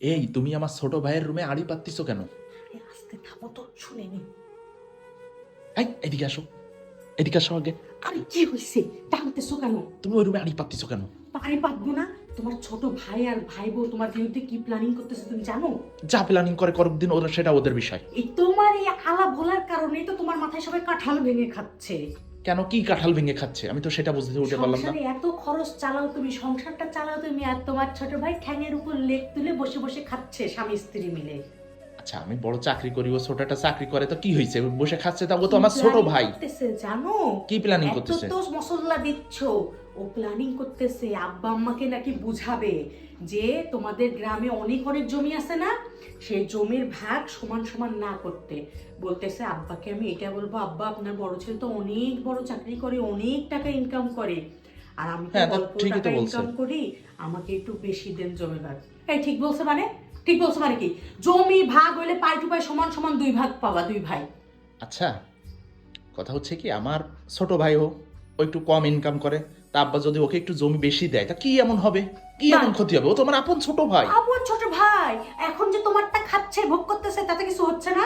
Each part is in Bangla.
এই তুমি আমার ছোট ভাইয়ের রুমে আড়ি পাত্তিছো কেন? আস্তে থামো তো শুনে নি। এই এদিকে আসো। এদিকে আসো আগে। আরে কি হয়েছে টানতেছো কেন? তুমি ওই রুমে আড়ি পাত্তিছো কেন? পারি পাতবো না তোমার ছোট ভাই আর ভাই বউ তোমার বিরুদ্ধে কি প্ল্যানিং করতেছে তুমি জানো? যা প্ল্যানিং করে করুক দিন ওরা সেটা ওদের বিষয়। এই তোমার এই আলা ভোলার কারণেই তো তোমার মাথায় সবাই কাঁঠাল ভেঙে খাচ্ছে। কেন কি কাঁঠাল ভেঙে খাচ্ছে? আমি তো সেটা বুঝতে উঠে পারলাম না। এত খরচ চালাও তুমি সংসারটা চালাও তুমি আর তোমার ছোট ভাই ঠ্যাঙের উপর লেগ তুলে বসে বসে খাচ্ছে স্বামী স্ত্রী মিলে। আচ্ছা আমি বড় চাকরি করি ও একটা চাকরি করে তো কি হয়েছে? বসে খাচ্ছে তা ও তো আমার ছোট ভাই। জানো? কি প্ল্যানিং এত করতেছে? তো মশলা দিচ্ছ। ও প্ল্যানিং করতেছে আব্বা আম্মাকে নাকি বুঝাবে যে তোমাদের গ্রামে অনেক অনেক জমি আছে না? সেই জমির ভাগ সমান সমান না করতে। বলতেছে আব্বাকে আমি এটা বলব আব্বা আপনার বড় ছেলে তো অনেক বড় চাকরি করে অনেক টাকা ইনকাম করে। আর আমি তো হ্যাঁ, অল্প টাকা ইনকাম করি আমাকে একটু বেশি দেন জমি ভাগ। এই ঠিক বলছে মানে? ঠিক বলছে মানে কি? জমি ভাগ হইলে পাই টু পাই সমান সমান দুই ভাগ পাওয়া দুই ভাই। আচ্ছা কথা হচ্ছে কি আমার ছোট ভাই ও ও একটু কম ইনকাম করে। তা আব্বা যদি ওকে একটু জমি বেশি দেয় তা কি এমন হবে? কি এমন ক্ষতি হবে? ও তো আমার আপন ছোট ভাই। আপন ছোট ভাই। এখন যে তোমারটা খাচ্ছে ভোগ করতেছে তাতে কিছু হচ্ছে না।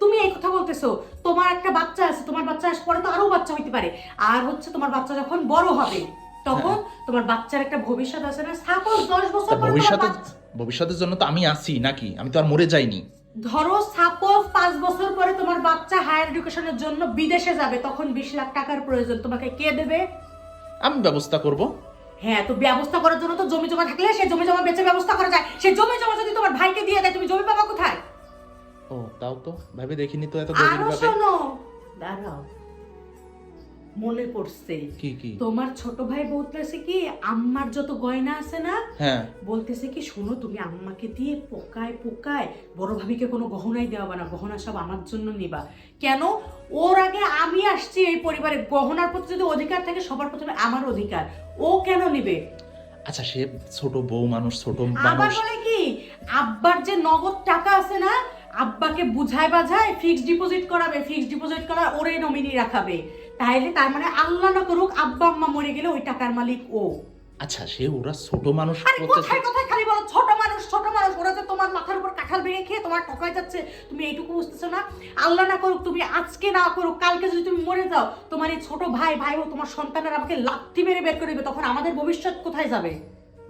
তুমি এই কথা বলতেছো তোমার একটা বাচ্চা আছে তোমার বাচ্চা আসার পরে তো আরও বাচ্চা হইতে পারে। আর হচ্ছে তোমার বাচ্চা যখন বড় হবে তখন তোমার বাচ্চার একটা ভবিষ্যৎ আছে না? সাপোজ দশ বছর পরে ভবিষ্যতে ভবিষ্যতের জন্য তো আমি আছি নাকি? আমি তো আর মরে যাইনি। ধরো সাপোজ পাঁচ বছর পরে তোমার বাচ্চা হায়ার এডুকেশনের জন্য বিদেশে যাবে তখন বিশ লাখ টাকার প্রয়োজন। তোমাকে কে দেবে? আমি ব্যবস্থা করব। হ্যাঁ তো ব্যবস্থা করার জন্য তো জমি জমা থাকলে সেই জমি জমা বেচে ব্যবস্থা করা যায়। সেই জমি জমা যদি তোমার ভাইকে দিয়ে দেয় তুমি জমি পাবা কোথায়? ও তাও তো। ভাবে দেখিনি তো এত আরও গভীর ভাবে শোনো। দাঁড়াও। মনে পড়ছে। কি কি? তোমার ছোট ভাই বলতেছে কি আম্মার যত গয়না আছে না হ্যাঁ। বলতেছে কি শোনো তুমি আম্মাকে দিয়ে পোকায় পোকায় বড় ভাবিকে কোনো গহনাই দেওয়া না গহনা সব আমার জন্য নিবা। কেন? ওর আগে আমি আসছি এই পরিবারে গহনার প্রতি যদি অধিকার থাকে সবার প্রথমে আমার অধিকার। ও কেন নিবে? আচ্ছা সে ছোট বউ মানুষ ছোট আবার বলে কি আব্বার যে নগদ টাকা আছে না আব্বাকে বুঝায় বাঝায় ফিক্সড ডিপোজিট করাবে ফিক্সড ডিপোজিট করা ওরে নমিনি রাখাবে। তাইলে তার মানে আল্লাহ না করুক আব্বা আম্মা মরে গেলে ওই টাকার মালিক ও। আচ্ছা সে ওরা ছোট মানুষ আরে কোথায় খালি বলো ছোট মানুষ ছোট মানুষ ওরা যে তোমার মাথার উপর কাঁঠাল ভেঙে খেয়ে তোমার ঠকায় যাচ্ছে তুমি এইটুকু বুঝতেছো না? আল্লাহ না করুক তুমি আজকে না করুক কালকে যদি তুমি মরে যাও তোমার এই ছোট ভাই ভাই ও তোমার সন্তানের আমাকে লাথি মেরে বের করে দেবে তখন আমাদের ভবিষ্যৎ কোথায় যাবে?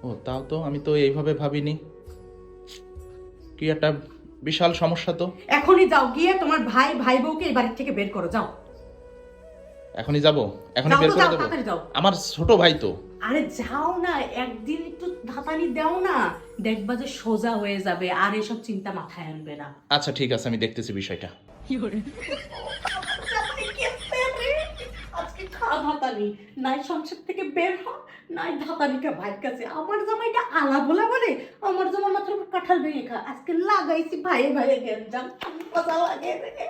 ও তাও তো আমি তো এইভাবে ভাবিনি। কি একটা বিশাল সমস্যা তো। এখনই যাও গিয়ে তোমার ভাই ভাই বউকে এই বাড়ির থেকে বের করো যাও। এখনই যাব? এখনই বের করে দেবো? আমার ছোট ভাই তো। আরে যাও না একদিন একটু ধাতানি দাও না। দেখবা যে সোজা হয়ে যাবে আর এসব চিন্তা মাথায় আনবে না। আচ্ছা ঠিক আছে আমি দেখতেছি বিষয়টা। আজকে খা ধাতানি নাই সংসার থেকে বের হ নাই ধাতানিটা ভাইয়ের কাছে। আমার জামাইটা আলা বলা বলে আমার জামার মাথার উপর কাঁঠাল ভেঙে খা। আজকে লাগাইছি ভাইয়ে ভাইয়ে মজা লাগে রে।